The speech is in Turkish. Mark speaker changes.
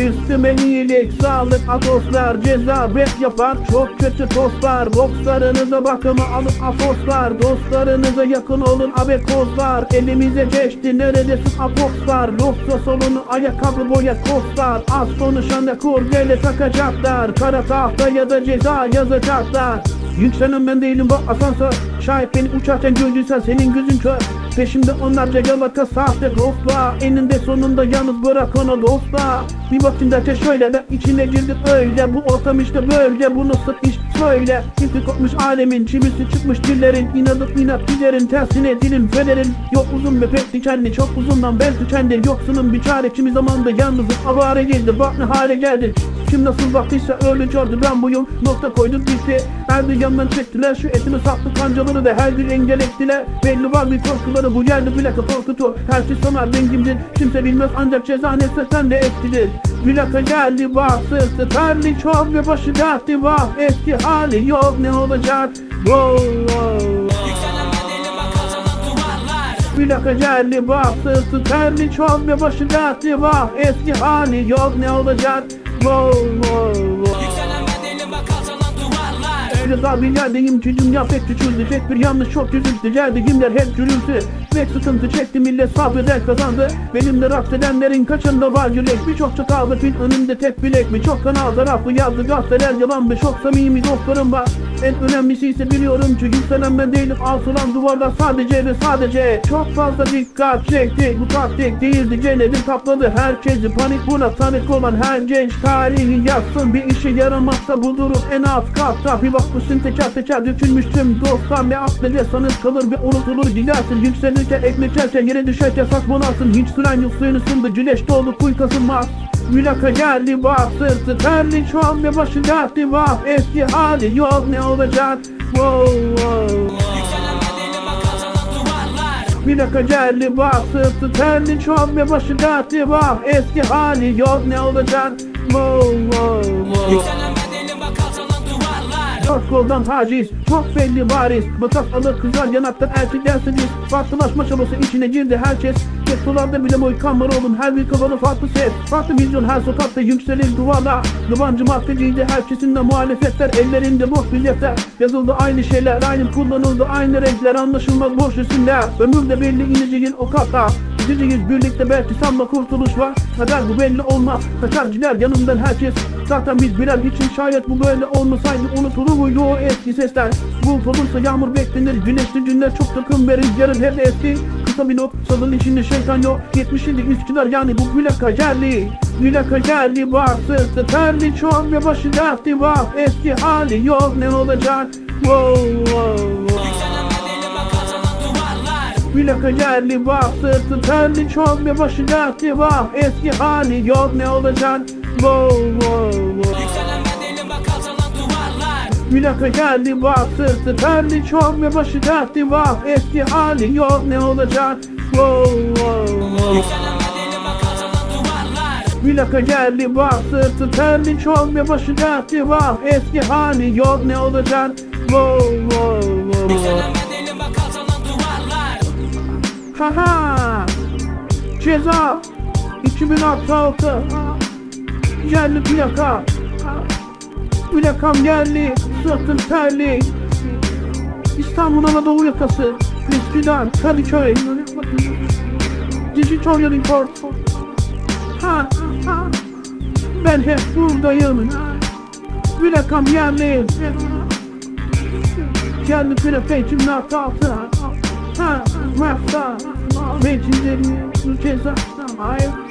Speaker 1: Üstüme iyilik, sağlık, atoslar, ceza, rap yapan çok kötü tostlar. Bokslarınıza bakımı alın afoslar. Dostlarınıza yakın olun abekozlar. Elimize geçti neredesin apokslar. Lofta solunu ayakkabı boya kostlar. Az konuşanda kurgele takacaklar. Kara tahta ya da ceza yazacaklar. Yükselen ben değilim bak asansör Şayet beni uçarken gördüysen senin gözün kör Peşimde onlarca yalaka sahte ghostla Eninde sonunda yalnız bırak onu dostla Bir bakın derken şöyle ve içine girdim öyle Bu ortam işte böyle bu nasıl iş? Söyle. Kimse kopmuş alemin çivisi çıkmış dillerin. İnadıp inat dilerin tersine dilim federin. Yok uzun ve pek dikenli çok uzundan ben tükendi Yoksunun bir çare kimi zamanda yalnızım avare geldi bak ne hale geldi kim nasıl baktıysa öyle gördü ben buyum Nokta koydum bitti Her bir yandan çektiler. Şu etimi sattı kancaları da her bir engel ettiler. Belli var bir korkuları bu yerde plaka korkutu. Her şey sanar rengimdir. Kimse bilmez ancak ceza neyse sen de etkidir Plaka geldi bak sırtı terli çok ve başı dertli. Bak Eski hali yok ne olacak? Wow, wow. Plaka geldi bak sırtı terli çok ve başı dertli. Bak Eski hali yok ne olacak Wow, wow, wow.
Speaker 2: Yükselen bedeli bak kazanan duvarlar.
Speaker 1: Öyle yerdeyim ki dünya pek küçüldü Tek bir yanlış çok üzüldü Geldiğimler hep gürültü Ve sıkıntı çekti millet sabreder kazandı. Benimle raks edenlerin kaçında var yürek Birçok çakaldı fil önünde tek bilek mi? Çok kanal tarafı yazdı gazeteler yalan mı? Çok samimi dostlarım var En önemlisi ise biliyorum ki yükselen ben değilim. Asılan duvarda sadece ve sadece Çok fazla dikkat çekti. Bu taktik değildi. Cennetin kapladı. Herkesi Panik buna tanık olan her genç Tarihi yazsın. Bir işe yaramazsa bu durum en alt katta. Bir bakmışsın teker teker dökülmüş tüm dostlar Ne akledersanız kalır ve unutulur. Gidersin Yükselirken ekmek yerken yere düşerken saçmalarsın. Hiç süren yok suyun ısındı. Güneş doğdu kuy kasılmaz Mülaka geldi bak sırtı terli. Şu an ve başı dertli bak Eski hali yok. Ne olacak? Wow wow. Plaka geldi bak sırtı terli. Çok ve başı dertli bak Eski hali yok. Ne olacak? Wow koldan taciz çok belli bariz. Bıtak alır kızar yanaktan erkeklersiniz Farklılaşma çabası içine girdi herkes. Gettolarda bile boykan var oğlum her bir kafalı farklı ses. Farklı vizyon her sokakta yükselir duvarla Yabancı mafyacıydı herkesin de muhalefetler. Ellerinde boş biletler Yazıldı aynı şeyler aynı kullanıldı aynı renkler. Anlaşılmaz boş resimler Ömürde belli ineceğin o kata Gideceğiz birlikte belki sanma kurtuluş var. Kader bu belli olmaz. Kaçarcılar yanımdan herkes Zaten biz birer için şayet bu böyle olmasaydı unutulur muydu o eski sesler? Bulut olursa yağmur beklenir Güneşli günler çok takım verir. Yarın hep eski Kısa bir not Salın içinde şeytan yok. 70'inde Üsküdar yani bu plaka geldi Plaka geldi bak sırtı terli çok ve başı dertli bak Eski hali yok ne olacak? Wow wow wow. Plaka geldi bak sırtı terli çok ve başı dertli bak Eski hali yok ne olacak? Wow wow Plaka geldi bak sırtı terli çok ve başı dertli bak. Eski hali yok ne olacak? Wow wow. Wow Plaka geldi bak sırtı terli çok ve başı dertli bak. Eski hali yok ne olacak? Wow wow wow.
Speaker 2: Duvarlar
Speaker 1: Haha Ceza 2066 Geldi plaka. Plakam geldi Sırtım terli. İstanbul Anadolu yakası. Üsküdar Kadıköy. Digital Report. Ha ha Ben hep buradayım. Plakam geldi Geldi plakayım nakavta Ha Rafta Meclisleri Ceza Hayır